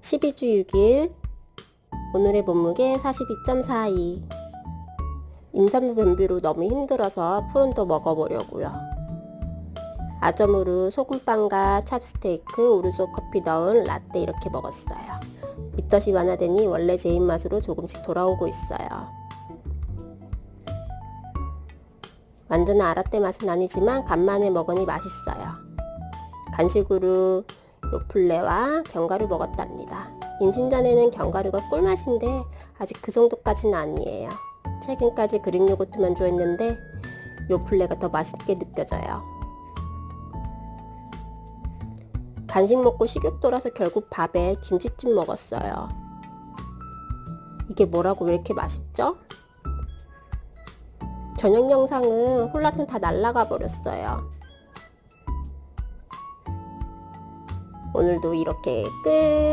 12주 6일 오늘의 몸무게 42.42 임산부 변비로 너무 힘들어서 푸른도 먹어보려고요. 아점으로 소금빵과 찹스테이크, 오르소 커피 넣은 라떼 이렇게 먹었어요. 입덧이 완화되니 원래 제 입맛으로 조금씩 돌아오고 있어요. 완전한 아라떼 맛은 아니지만 간만에 먹으니 맛있어요. 간식으로 요플레와 견과류 먹었답니다. 임신 전에는 견과류가 꿀맛인데 아직 그 정도까지는 아니에요. 최근까지 그릭 요거트만 좋아했는데 요플레가 더 맛있게 느껴져요. 간식 먹고 식욕 돌아서 결국 밥에 김치찜 먹었어요. 이게 뭐라고 왜 이렇게 맛있죠? 저녁 영상은 홀라튼 다 날라가 버렸어요. 오늘도 이렇게 끝.